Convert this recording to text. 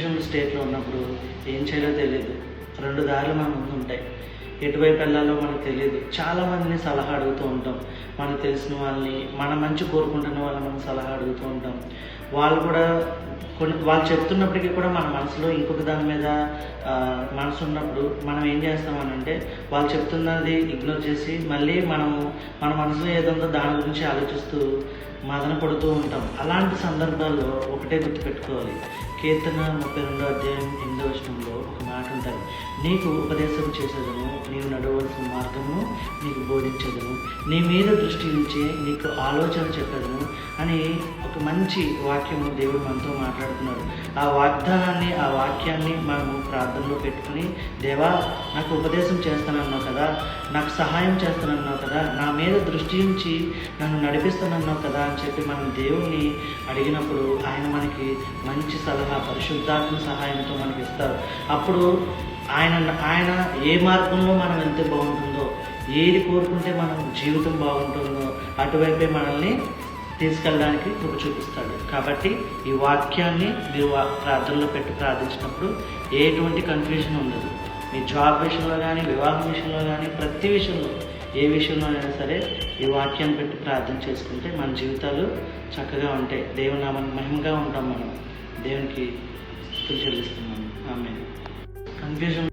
Confusion స్టేట్లో ఉన్నప్పుడు ఏం చేయాలో తెలియదు. రెండు దారులు మన ముందు ఉంటాయి. ఎటువైపు వెళ్ళాలో మనకు తెలియదు. చాలా మందిని సలహా అడుగుతూ ఉంటాం. మనకు తెలిసిన వాళ్ళని మన మంచి కోరుకుంటున్న వాళ్ళని మనం సలహా అడుగుతూ ఉంటాం. వాళ్ళు కూడా కొన్ని వాళ్ళు చెప్తున్నప్పటికీ కూడా మన మనసులో ఇంకొక దాని మీద మనసు ఉన్నప్పుడు మనం ఏం చేస్తామనంటే వాళ్ళు చెప్తున్నది ఇగ్నోర్ చేసి మళ్ళీ మనము మన మనసులో ఏదుందో దాని గురించి ఆలోచిస్తూ మదన పడుతూ ఉంటాం. అలాంటి సందర్భాల్లో ఒకటే గుర్తుపెట్టుకోవాలి. కీర్తన ముప్పై రెండో అధ్యాయం ఎనిమిదో వచనంలో ఒక మాట ఉంటారు నీకు ఉపదేశం చేసేదను నీవు నడవలసిన మార్గము నీకు బోధించదను. నీ మీద దృష్టి ఉంచి నీకు ఆలోచన చెప్పదు అని ఒక మంచి వాక్యము దేవుడు మనతో మాట్లాడుతున్నాడు. ఆ వాగ్దానాన్ని ఆ వాక్యాన్ని మనము ప్రార్థనలో పెట్టుకుని దేవా నాకు ఉపదేశం చేస్తానన్నావు కదా నాకు సహాయం చేస్తానన్నావు కదా నా మీద దృష్టి ఉంచి నన్ను నడిపిస్తానన్నావు కదా అని చెప్పి మనం దేవుణ్ణి అడిగినప్పుడు ఆయన మనకి మంచి సలహా పరిశుద్ధాత్మ సహాయంతో మనకి ఇస్తారు. అప్పుడు ఆయన ఆయన ఏ మార్గంలో మనం వెళ్తే బాగుంటుంది? ఏది కోరుకుంటే మనం జీవితం బాగుంటుందో అటువైపే మనల్ని తీసుకెళ్ళడానికి కృప చూపిస్తాడు. కాబట్టి ఈ వాక్యాన్ని మీరు ప్రార్థనలో పెట్టి ప్రార్థించినప్పుడు ఎటువంటి కన్ఫ్యూజన్ ఉండదు. మీ జాబ్ విషయంలో కానీ వివాహం విషయంలో కానీ ప్రతి విషయంలో ఏ విషయంలో అయినా సరే ఈ వాక్యాన్ని పెట్టి ప్రార్థన చేసుకుంటే మన జీవితాలు చక్కగా ఉంటాయి. దేవుని నామానికి మహిమగా ఉంటాం మనం. దేవునికి స్తుతులు చెల్లిస్తున్నాం. ఆమె కన్ఫ్యూజన్